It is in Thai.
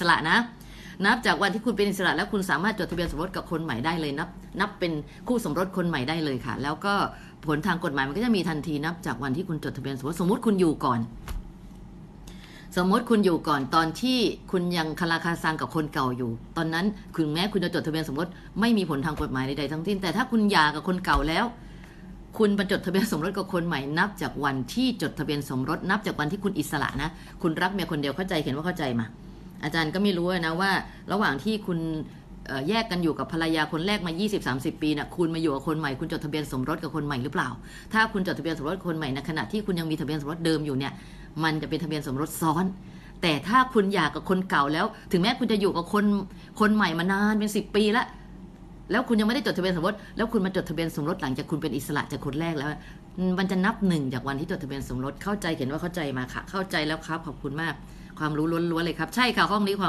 สระนะ นับจากวันที่คุณเป็นอิสระแล้วคุณสามารถจดทะเบียนสมรสกับคนใหม่ได้เลยนับนับเป็นคู่สมรสคนใหม่ได้เลยค่ะ แล้วก็ผลทางกฎหมายมันก็จะมีทันทีนับจากวันที่คุณจดทะเบียนสมรสสมมติคุณอยู่ก่อน สมมติคุณอยู่ก่อนตอนที่คุณยังคาราคาซังกับคนเก่าอยู่ ตอนนั้นคุณแม้คุณจะจดทะเบียนสมรสไม่มีผลทางกฎหมายใดๆทั้งสิ้น แต่ถ้าคุณหย่ากับคนเก่าแล้วคุณมาจดทะเบียนสมรสกับคนใหม่นับจากวันที่จดทะเบียนสมรสนับจากวันที่คุณอิสระนะ คุณรักเมียคนเดียวเข้าใจเขียนว่าเข้าใจมา อาจารย์ก็ไม่รู้นะว่า ระหว่างที่คุณแยกกันอยู่กับภรรยาคนแรกมา 20-30 ปีนะคุณมาอยู่กับคนใหม่คุณจดทะเบียนสมรสกับคนใหม่หรือเปล่า ถ้าคุณจดทะเบียนสมรสคนใหม่ในขณะที่คุณยังมีทะเบียนสมรสเดิมอยู่เนี่ย มันจะเป็นทะเบียนสมรสซ้อน แต่ถ้าคุณหย่ากับคนเก่าแล้ว ถึงแม้คุณจะอยู่กับคนคนใหม่มานานเป็นสิบปีแล้วแล้วคุณยังไม่ได้จดทะเบียนสมรสแล้วคุณมาจดทะเบียนสมรสหลังจากคุณเป็นอิสระจากคนแรกแล้ว มันจะนับหนึ่งจากวันที่จดทะเบียนสมรสเข้าใจเห็นว่าเข้าใจมาค่ะ เข้าใจแล้วครับขอบคุณมากความรู้ล้วนๆเลยครับ ใช่ค่ะห้องนี้ความ